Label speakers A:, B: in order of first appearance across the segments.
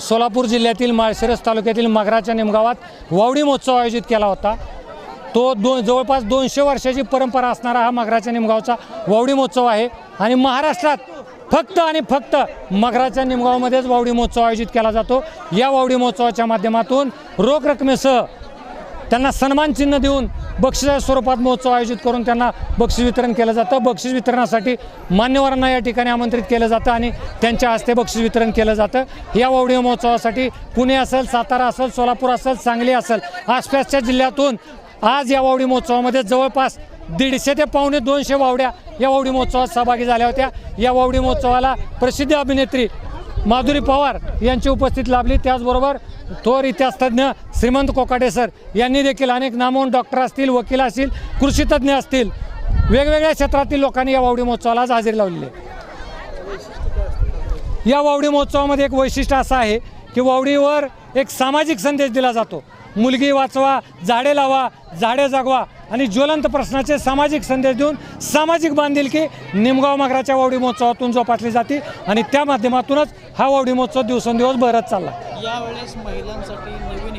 A: सोलापूर जिल्ह्यातील माळशिरस तालुक्यातील मगराच्या निमगावात वावडी महोत्सव आयोजित केला होता. तो दोन जवळपास दोनशे वर्षाची परंपरा असणारा हा मगराच्या निमगावचा वावडी महोत्सव आहे. आणि महाराष्ट्रात फक्त आणि फक्त मगराच्या निमगावमध्येच वावडी महोत्सव आयोजित केला जातो. या वावडी महोत्सवाच्या माध्यमातून रोख रकमेसह त्यांना सन्मान चिन्ह देऊन बक्षिसा स्वरूपात महोत्सव आयोजित करून त्यांना बक्षीस वितरण केलं जातं. बक्षीस वितरणासाठी मान्यवरांना या ठिकाणी आमंत्रित केलं जातं आणि त्यांच्या हस्ते बक्षीस वितरण केलं जातं. या वावडी महोत्सवासाठी पुणे असेल सातारा असेल सोलापूर असेल सांगली असेल आसपासच्या जिल्ह्यातून आज या वावडी महोत्सवामध्ये जवळपास दीडशे ते पावणे दोनशे वावड्या या वावडी महोत्सवात सहभागी झाल्या होत्या. या वावडी महोत्सवाला प्रसिद्ध अभिनेत्री माधुरी पवार यांची उपस्थिती लाभली. त्याचबरोबर थोर इतिहासतज्ञ श्रीमंत कोकाटे सर यांनी देखील अनेक नामवंत डॉक्टर असतील वकील असतील कृषीतज्ञ असतील वेगवेगळ्या क्षेत्रातील लोकांनी या वावडी महोत्सवाला आज हजेरी लावलेली आहे. या वावडी महोत्सवामध्ये एक वैशिष्ट्य असं आहे की वावडीवर एक सामाजिक संदेश दिला जातो. मुलगी वाचवा झाडे लावा झाडे जगवा आणि ज्वलंत प्रश्नाचे सामाजिक संदेश देऊन सामाजिक बांधिलकी निमगाव मगराच्या वावडी महोत्सवातून जोपासली जाते आणि त्या माध्यमातूनच हा वावडी महोत्सव दिवसेंदिवस बहरत चालला.
B: यावेळेस महिलांसाठी नवीन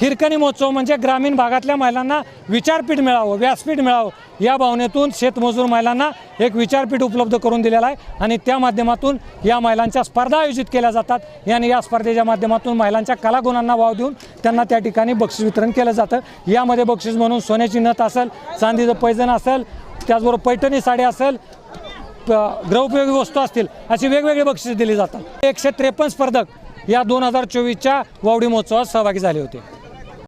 B: हिरकणी
A: महोत्सव म्हणजे ग्रामीण भागातल्या महिलांना विचारपीठ मिळावं व्यासपीठ मिळावं. या भावनेतून शेतमजूर महिलांना एक विचारपीठ उपलब्ध करून दिलेला आहे आणि त्या माध्यमातून या महिलांच्या स्पर्धा आयोजित केल्या जातात. आणि या स्पर्धेच्या माध्यमातून महिलांच्या कलागुणांना वाव देऊन त्यांना त्या ठिकाणी बक्षीस वितरण केलं जातं. यामध्ये बक्षीस म्हणून सोन्याची नथ असेल चांदीचं पैजण असेल त्याचबरोबर पैठणी साडी असेल ग्रहउपयोगी वस्तू असतील अशी वेगवेगळी बक्षीस दिली जातात. एकशे त्रेपन्न स्पर्धक या दोन हजार चोवीसच्या वावडी महोत्सवात सहभागी झाले होते.